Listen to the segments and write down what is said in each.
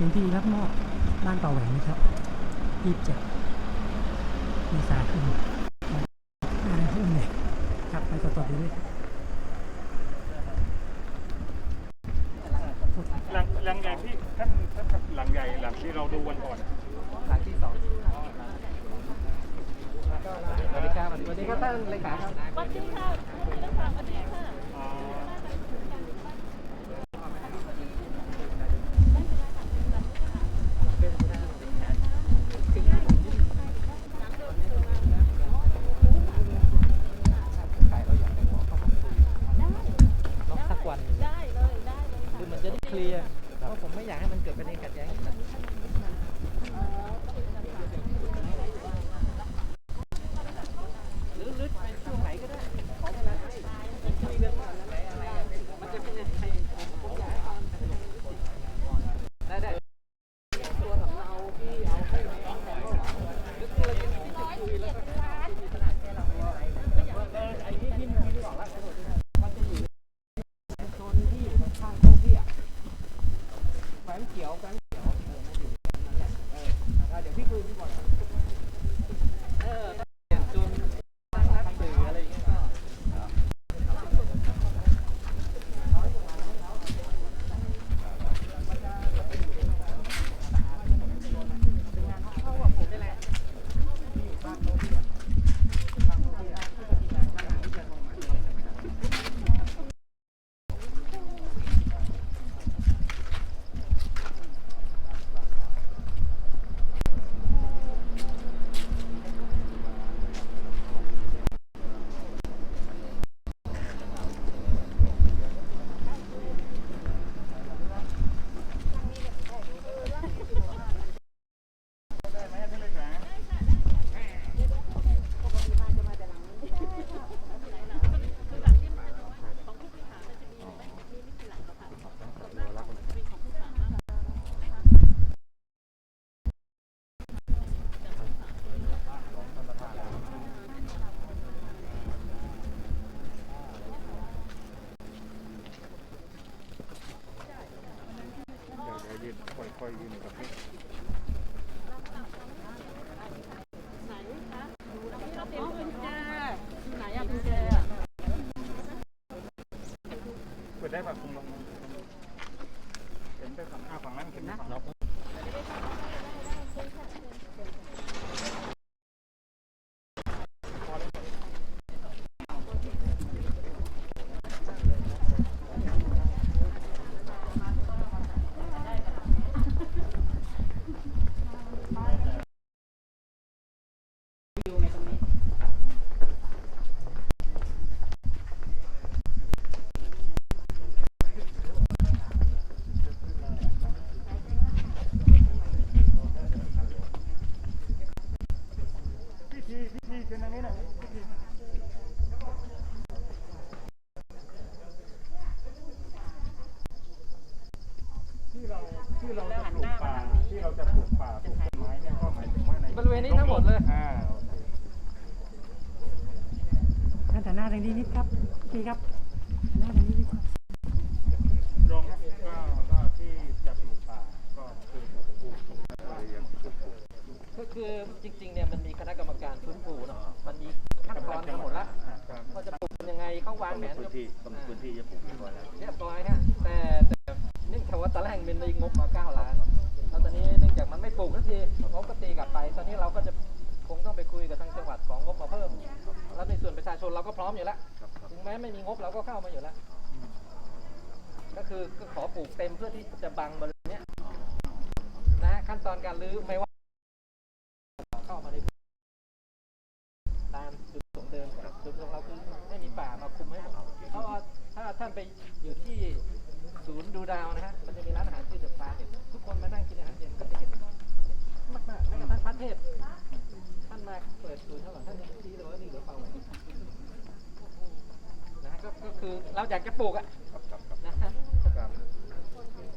พื้นที่รับมอบบ้านป่าแหวนนะครับยี่สิบเจ็ดมีสาขึ้นงานขึ้นเลยครับไปต่อๆไปเรื่อยหลังหลังใหญ่ที่ท่านท่านครับหลังใหญ่หลังที่เราดูวันก่อนหลังที่สองสวัสดีครับสวัสดีครับท่านเลขาครับสวัสดีค่ะคุ เดได้แบบคุณลงเห็นได้ฝั่งอ้าฝั่งนั้นเห็นฝั่งเราพิธีพิธีเชิญทางนี้หน่อยพิธีที่เราที่เราจะปลูกป่าที่เราจะปลูกป่าปลูกต้นไม้เนี่ยก็หมายถึงว่าใน บริเวณนี้ทั้งหมดเลย อ่าโอเค ๆท่านแต่หน้าทางนี้นิด ครับพี่ครับหน้าทางนี้นิดครับรองก็ก็ที่จะปลูกป่าก็คือปลูกอะไรอย่างปลูกปลูกก็คือจริงๆเนี่ยมันมีคณะกรรมการฟื้นฟูเนาะมันมีขั้นตอนทั้งหมดละว่าจะปลูกยังไงเขาวางแผนพื้นที่กำหนดพื้นที่จะปลูกเรียบร้อยแล้วเรียบร้อยฮะแต่แต่เนื่องจากว่าตอนแรกมันมีงบมา 9 ล้านแล้วตอนนี้เนื่องจากมันไม่ปลูกสักทีงบก็ตีกลับไป ตอนนี้เราก็จะคงต้องไปคุยกับทางจังหวัดของงบมาเพิ่ม แล้วในส่วนประชาชนเราก็พร้อมอยู่แล้ว ไม่มีงบเราก็เข้ามาอยู่แล้ว ก็คือก็ขอปลูกเต็มเพื่อที่จะบังบริเวณนี้ยนะฮะขั้นตอนการรื้อไม่ว่าเข้ามาในตามจุดประสงเดิมครับจุดประสงเราคือให้มีป่ามาคุมให้หมดเพราะว่าถ้าท่านไปอยู่ที่ศูนย์ดูดาวนะฮะมันจะมีร้านอาหารชื่อเดอะฟาเห็นทุกคนมานั่งกินอาหารเย็นก็จะเห็นมากๆแม้กระทั่งพระเทพท่านมาเปิดศูนย์เท่าไหร่ท่านยังชี้เลยว่านี่เหลือเปล่านะฮะก็ก็คือ เราอยากจะปลูกอะนะ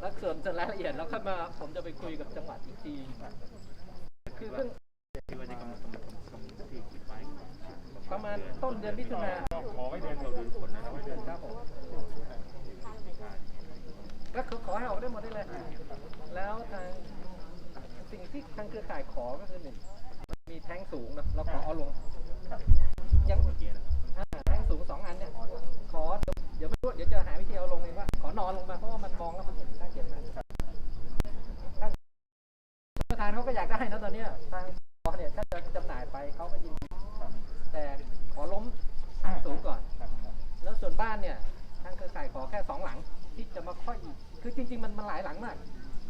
แล้วส่วนรายละเอียดเราค่อยมาผมจะไปคุยกับจังหวัดอีกทีคือเพิ่งที่ว่าจะกำหนดกำหนดกำหนดพื้นที่กี่ไม้ประมาณต้นเดือนมิถุนาขอไว้เดือนเราดือนฝนะครับไว้เดือนครับผมก็คือขอให้ออกได้หมดได้เลย แล้วทางสิ่งที่ทางเครือข่ายขอก็คือหนึ่งมีแท้งสูงนะเราขอเอาลงยังอ่าแท้งสูงสองอันเนี่ย ไม่รู้เดี๋ยวจะหาวิธีเอาลงเองว่าขอนอนลงมาเพราะว่ามันมองแล้วมันเห็นน่าเกลียดมากท่านประธานเขาก็อยากได้นะตอนเนี้ยทางขอเนี่ยถ้าจะจำหน่ายไปเขาก็ยินดีแต่ขอล้มสูงก่อน แล้วส่วนบ้านเนี่ยทางเครือข่ายขอแค่สองหลังที่จะมาค่อยคือจริง ๆ มันมันหลายหลังมาก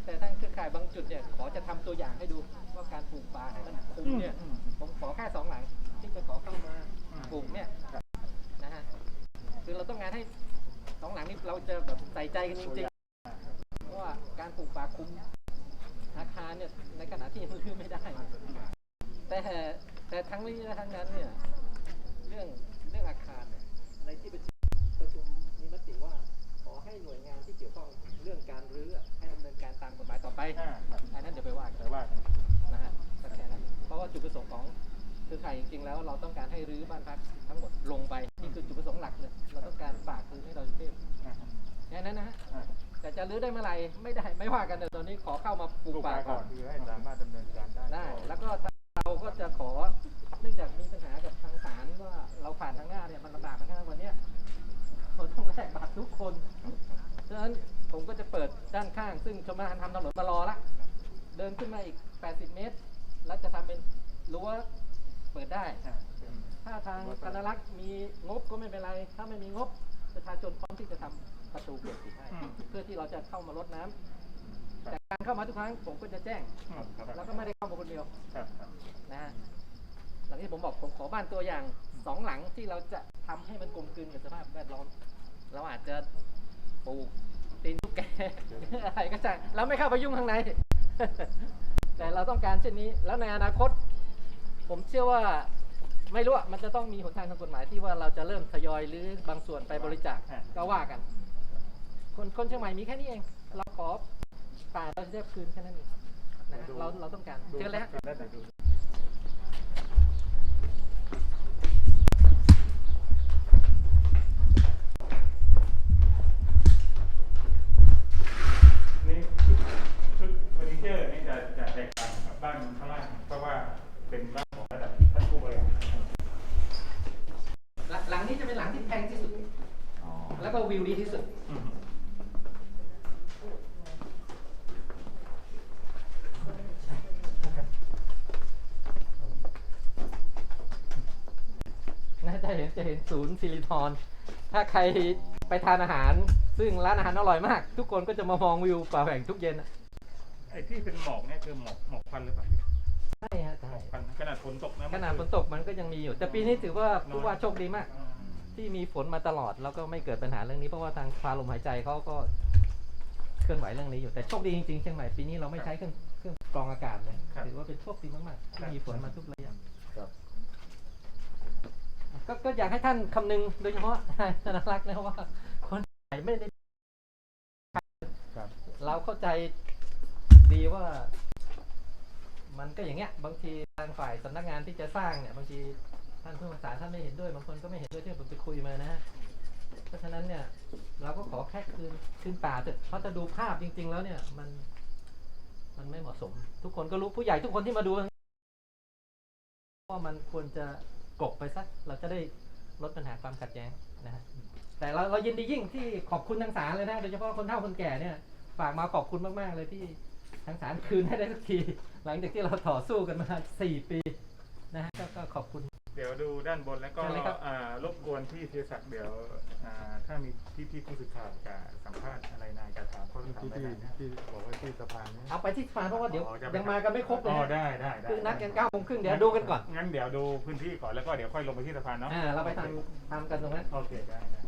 แต่ทางเครือข่ายบางจุดเนี่ยขอจะทำตัวอย่างให้ดูว่าการปลูกป่าให้มันคุ้มเนี่ยผมขอแค่สองหลังที่จะขอเข้ามาปลูกเนี่ยนะฮะคือเราต้องการให้ สองหลังนี้เราจะแบบใส่ใจกันจริงๆเพราะว่าการปลูกป่าคุ้มอาคารเนี่ยในขณะที่มันคือไม่ได้ แต่แต่ทั้งนี้และทั้งนั้นเนี่ยเรื่องเรื่องอาคารเนี่ยในที่ประชุมประชุมมีมติว่าขอให้หน่วยงานที่เกี่ยวข้องเรื่องการรื้ออะให้ดำเนินการตามกฎหมายต่อไปอ่าครับอันนั้นเดี๋ยวไปว่ากันแต่ว่ากันนะฮะก็แค่นั้นเพราะว่าจุดประสงค์ของเครือข่ายจริงๆแล้วเราต้องการให้รื้อบ้านพักทั้งหมดลงไปนี่ คือจุดประสงค์หลักเลย เราต้องการฝากคืนให้เราเทพอ่าแค่นั้นนะฮะอ่าแต่จะรื้อได้เมื่อไหร่ไม่ได้ไม่ว่ากันแต่ตอนนี้ขอเข้ามาปลูปลูกกป่าป่าก่ก่ออนนคือให้สามารถดำเนินการได้ได้แล้วก็เราก็จะขอเนื่องจากมีปัญหากับทางศาลว่าเราผ่านทางหน้าเนี่ยมันลำบากมากวันเนี้ยเราต้องแลกบัตรทุกคนฉะนั้นผมก็จะเปิดด้านข้าง ซึ่งชมรานทำถนนมารอละเดินขึ้นมาอีก 80 เมตร แล้วจะทำเป็นรั้วเปิดได้อ่าเป็น ถ้าทางธนรักษ์มีงบก็ไม่เป็นไร ถ้าไม่มีงบประชาชนพร้อมที่จะทำประตูเปิดปิดให้เพื่อที่เราจะเข้ามาลดน้ำแต่การเข้ามาทุกครั้งผมก็จะแจ้งครับครับแล้วก็ไม่ได้เข้ามาคนเดียวครับครับนะฮะหลังที่ผมบอกผมขอบ้านตัวอย่างสองหลังที่เราจะทำให้มันกลมกลืนกับสภาพแวดล้อม เราอาจจะปลูกตีนทุกแกอะไรก็ช่างเราไม่เข้าไปยุ่งข้างใน แต่เราต้องการเช่นนี้ แล้วในอนาคต ผมเชื่อว่า ไม่รู้อะมันจะต้องมีหนทางทางกฎหมายที่ว่าเราจะเริ่มทยอยหรือบางส่วนไปบริจาคก็ว่ากัน คนคนเชียงใหม่มีแค่นี้เอง เราขอป่าเราจะได้คืนแค่นั้นเองนะเราเราต้องการเจอแล้วฮะ ได้แต่ดูนี่ชุดชุดเฟอร์นิเจอร์นี่จะจะแตกต่างกับบ้านข้างล่าง เพราะว่าเป็นบ้านของระดับท่านผู้บริหาร หลังหลังนี้จะเป็นหลังที่แพงที่สุด แล้วก็วิวดีที่สุด อืม น่าจะ เห็นจะเห็นศูนย์ซิลิทอนถ้าใครไปทานอาหาร ซึ่งร้านอาหารอร่อยมาก ทุกคนก็จะมามองวิวป่าแหว่งทุกเย็นอะไอ้ที่เป็นหมอกเนี่ยคือหมอกหมอกควันหรือเปล่าใช่ฮะใช่ควันขนาดฝนตกนะขนาดฝนตกมันก็ยังมีอยู่ แต่ปีนี้ถือว่าน้อยผู้ว่าโชคดีมากอืมที่มีฝนมาตลอดแล้วก็ไม่เกิดปัญหาเรื่องนี้เพราะว่าทางพาลมหายใจเขาก็เคลื่อนไหวเรื่องนี้อยู่แต่โชคดีจริงๆเชียงใหม่ปีนี้เราไม่ใช้เครื่องเครื่องกรองอากาศเลยถือว่าเป็นโชคดีมากๆที่มีฝนมาทุกระยะครับ ก็ก็อยากให้ท่านคำนึงโดยเฉพาะธนรักษ์นะว่า คนไหนไม่ได้เราเข้าใจดีว่า มันก็อย่างเงี้ย บางทีทางฝ่ายสำนักงานที่จะสร้างเนี่ย บางทีท่านผู้ประสานท่านไม่เห็นด้วยบางคนก็ไม่เห็นด้วยที่ผมไปคุยมานะฮะเพราะฉะนั้นเนี่ย เราก็ขอแค่คืนคืนป่าเถอะเพราะถ้าดูภาพจริง ๆ แล้วเนี่ย มัน มันไม่เหมาะสม ทุกคนก็รู้ผู้ใหญ่ทุกคนที่มาดูว่ามันควรจะ กบไปซะเราจะได้ลดปัญหาความขัดแย้งนะฮะแต่เราเรายินดียิ่งที่ขอบคุณทางศาลเลยนะโดยเฉพาะคนเฒ่าคนแก่เนี่ยฝากมาขอบคุณมากๆเลยที่ทางศาลคืนให้ได้สักที หลังจากที่เราต่อสู้กันมาสี่ปีนะฮะก็ขอบคุณ เดี๋ยวดูด้านบนแล้วก็เชิญเลยครับอ่ารบกวนที่ธีรศักดิ์เดี๋ยวอ่าถ้ามีพี่พี่ผู้สื่อข่าวจะสัมภาษณ์อะไรนายจะถามข้อถามที่ได้ที่นะที่บอกว่าที่สะพานนี้เอาไปที่สภาเพราะว่าเดี๋ยวอ๋อจะไปยังมากันไม่ครบเลยอ๋อฮะได้ได้ได้คือนัดกันเก้าโมงครึ่งเดี๋ยวดูกันก่อนงั้นเดี๋ยวดูพื้นที่ก่อนแล้วก็เดี๋ยวค่อยลงไปที่สะพานเนาะอ่าเราไปทำทำกันตรงนั้น โอเคได้ได้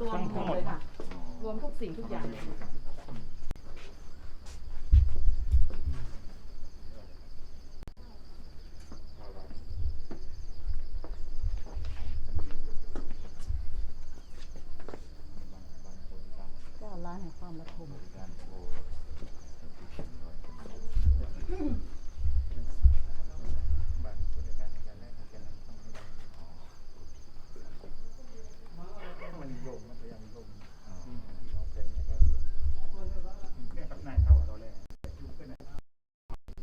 รวมทั้งหมดรวมทั้งหทั้งมหมดดเลยค่ะ รวมทุกสิ่งทุกอย่างเลย เก้าล้านแห่งความระทม บางคนในการในการแรกในการนั้นต้องให้ได้มันโยมมันพยายามโยมที่เราเป็นนะครับเนี่ยกับนายเท่าเราเลยลูกเป็นอะไร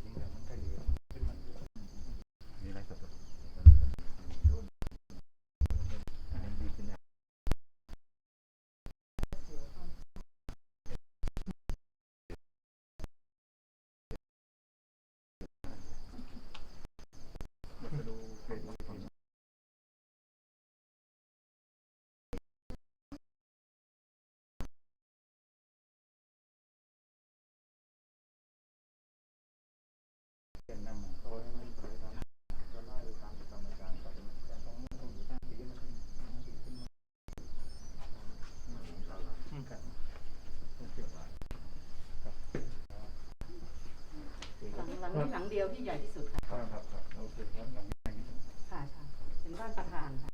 จริงๆมันก็เยอะขึ้นมัน มีอะไรสดดีขึ้นนะ ดูเป็นคน เป็นน้ำมันเขาใหลังหลังนี้หลังเดียวที่ใหญ่ที่สุดค่ะ ครับครับครับโอเคครับหลังนี้ ค่ะใช่เป็นบ้านประธานค่ะ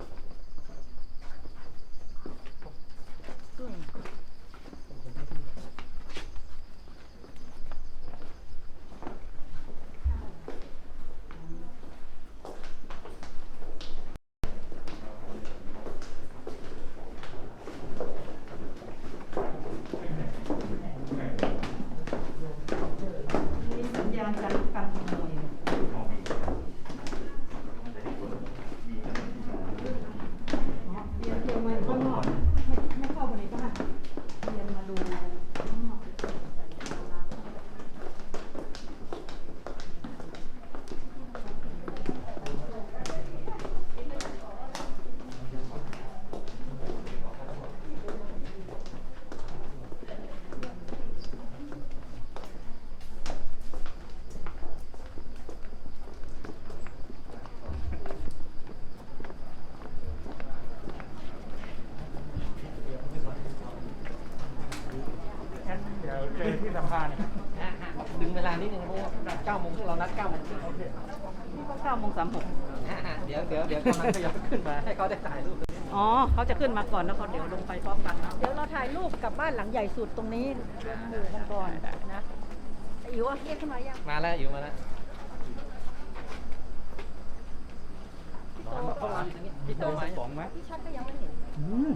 มีสัญญาณการการขโมย อ๋อเรียนเรียนมาข้างนอกไม่ไม่เข้ามาในบ้านเรียนมาดูข้างนอก งั้นเดี๋ยวเจอที่สะพานอะดึงเวลานิดนึงเพราะว่าเก้าโมงครึ่งเรานัดเก้าโมงครึ่งนี่ก็เก้าโมงสามหกอะอะเดี๋ยวเดี๋ยวเดี๋ยวกำลังขยับขึ้นมาให้เขาได้ถ่ายรูปอ๋อเขาจะขึ้นมาก่อนแล้วก็เดี๋ยวลงไปพร้อมกันเดี๋ยวเราถ่ายรูปกับบ้านหลังใหญ่สุดตรงนี้รวมหมู่กันก่อนนะอิ๋วเรียกขึ้นมายังมาแล้วอยู่มาแล้วพี่โตมาสองไหมพี่ชัดก็ยังไม่เห็นอืม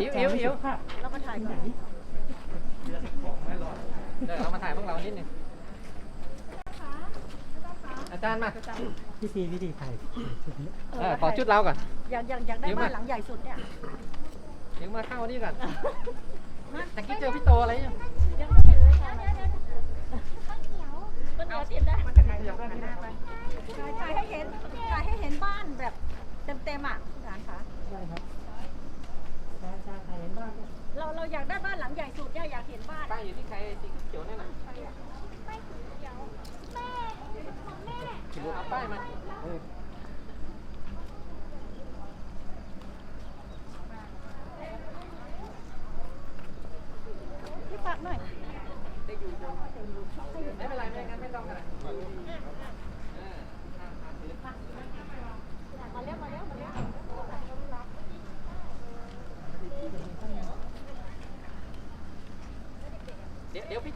อิ๋วอิ๋วอิ๋วเราก็ถ่ายก่อนเดี๋ยว เรามาถ่ายพวกเรานิดนึงอาจารย์มาพิธีพิธีไทยชุดนี้เออขอชุดเราก่อน อยากอยากอยากได้เดี๋ยวมาบ้านหลังใหญ่สุดเนี่ยเดี๋ยวมาเข้านี่ก่อนตะกี้เจอพี่โตอะไรอยู่ยังไม่เห็นเลยค่ะเดี๋ยวเดี๋ยวเดี๋ยวเดี๋ยวได้มันจะถ่ายรูปกันได้ไปถ่ายให้เห็นถ่ายให้เห็นบ้านแบบเต็มๆอะคุณหลานคะได้ครับอาจารย์ใครเห็นบ้างเนี่ยเราเราอยากได้บ้านหลังใหญ่สุดเนี่ยอยากเห็นบ้านป้ายอยู่ที่ใครสีเขียวนั่นน่ะเอาป้ายมาเออ พี่ฝากหน่อย ไม่เป็นไรไม่งั้นไม่ต้องกัน มาเร็วมาเร็วมาเร็ว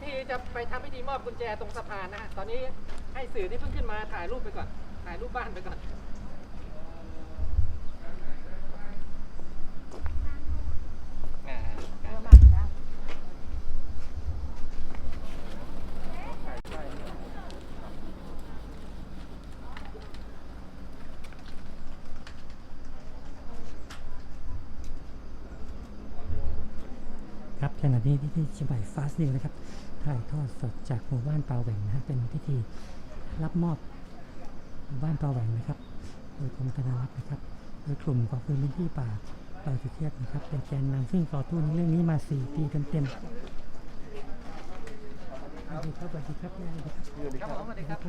เีจะไปทำพิธีมอบกุญแจตรงสะพานนะฮะ ตอนนี้ให้สื่อที่เพิ่งขึ้นมาถ่ายรูปไปก่อน ถ่ายรูปบ้านไปก่อน อ่าครับขณะนี้พิธีชิบายฟาสนิวนะครับ ถ่ายทอดสดจากหมู่บ้านปาแหว่งนะฮะเป็นพิธีรับมอบหมู่บ้านปาแหว่งนะครับ โดยกรมธนารักษ์นะครับ โดยกลุ่มก่อฟื้นพื้นที่ป่าดอยสุเทพนะครับ เป็นแกนนำซึ่งต่อตู้นเรื่องนี้มา 4 ปีเต็มๆสวัสดีครับสวัสดีครับสวัสดีครับสวัสดีครับ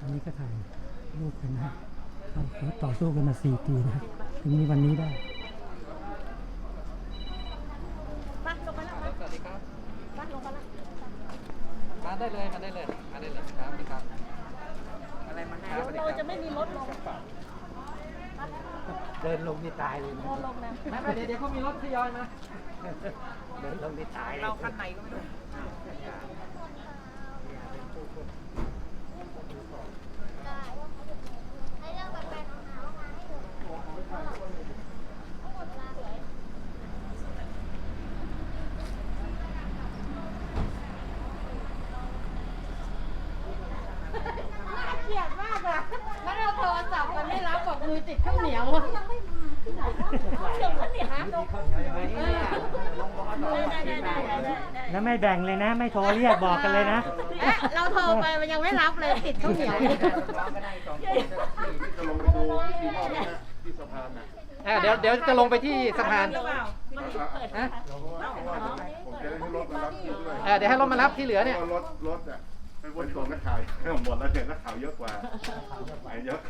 อันนี้ก็ถ่ายรูปกันนะเขาต่อสู้กันมา 4 ปีนะครับถึงมีวันนี้ได้ ได้เลยมาได้เลยมาได้เลยครับสวัสดีครับอะไรมันเดี๋ยวเราจะไม่มีรถลง เดินลงนี่ตายเลยรถลงนะไม่ไม่เดี๋ยวเดี๋ยวเขามีรถทยอยมาเดินลงนี่ตายเราคันไหนก็ไม่รู้ มากอะแล้วเราโทรศัพท์มันไม่รับบอกมือติดข้าวเหนียวอะยังไม่มาที่ไหนวะเดี๋ยวข้าวเหนียวฮะลงได้ได้ได้ได้ได้แล้วไม่แบ่งเลยนะ ไม่โทรเรียกบอกกันเลยนะ เอ๊ะเราโทรไปมันยังไม่รับเลยติดข้าวเหนียวจะลงไปดูพิธีมอนะที่สะพานนะอ่าเดี๋ยวเดี๋ยวจะลงไปที่สะพานฮะผมจะได้ให้รถมารับด้วยอ่าเดี๋ยวให้รถมารับที่เหลือเนี่ย รถรถอะ ไปวนส่งนักข่าวหมดแล้วเห็นนักข่าวเยอะกว่าไปเยอะ